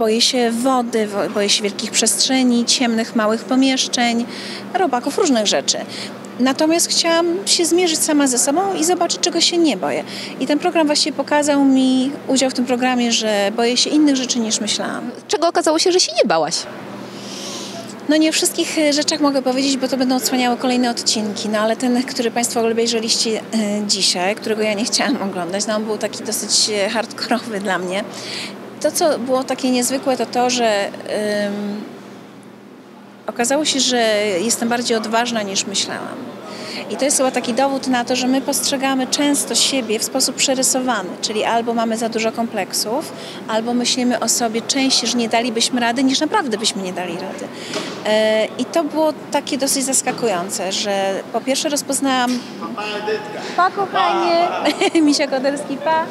boję się wody, boję się wielkich przestrzeni, ciemnych, małych pomieszczeń, robaków, różnych rzeczy. Natomiast chciałam się zmierzyć sama ze sobą i zobaczyć, czego się nie boję. I ten program właśnie pokazał mi, udział w tym programie, że boję się innych rzeczy niż myślałam. Czego okazało się, że się nie bałaś? No nie o wszystkich e, rzeczach mogę powiedzieć, bo to będą odsłaniały kolejne odcinki, no ale ten, który Państwo obejrzeliście e, dzisiaj, którego ja nie chciałam oglądać, no on był taki dosyć e, hardkorowy dla mnie. To, co było takie niezwykłe, to to, że um, okazało się, że jestem bardziej odważna niż myślałam. I to jest chyba taki dowód na to, że my postrzegamy często siebie w sposób przerysowany, czyli albo mamy za dużo kompleksów, albo myślimy o sobie częściej, że nie dalibyśmy rady, niż naprawdę byśmy nie dali rady. E, I to było takie dosyć zaskakujące, że po pierwsze rozpoznałam... Pa, kochanie! Misia Koderski, pa!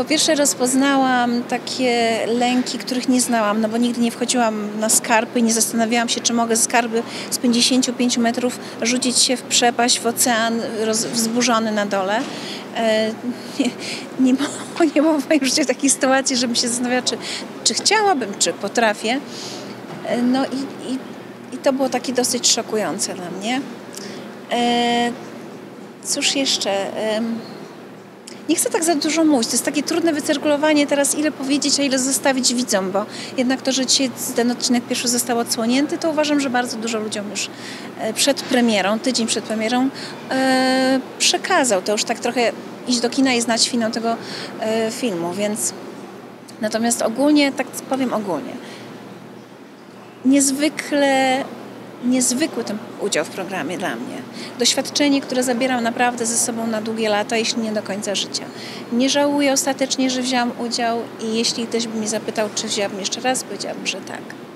Po pierwsze rozpoznałam takie lęki, których nie znałam, no bo nigdy nie wchodziłam na skarpy i nie zastanawiałam się, czy mogę z skarby z 55 metrów rzucić się w przepaść, w ocean roz, wzburzony na dole. E, nie, nie, nie było w moim życiu takiej sytuacji, żebym się zastanawiała, czy, czy chciałabym, czy potrafię. E, no i, i, i to było takie dosyć szokujące dla mnie. E, cóż jeszcze... E, nie chcę tak za dużo mówić. To jest takie trudne wycyrkulowanie teraz, ile powiedzieć, a ile zostawić widzom, bo jednak to, że dzisiaj ten odcinek pierwszy został odsłonięty, to uważam, że bardzo dużo ludziom już e, przed premierą, tydzień przed premierą e, przekazał. To już tak trochę iść do kina i znać finał tego e, filmu, więc natomiast ogólnie, tak powiem ogólnie, niezwykle niezwykły ten udział w programie dla mnie. Doświadczenie, które zabieram naprawdę ze sobą na długie lata, jeśli nie do końca życia. Nie żałuję ostatecznie, że wziąłam udział i jeśli ktoś by mnie zapytał, czy wzięłabym jeszcze raz, powiedziałabym, że tak.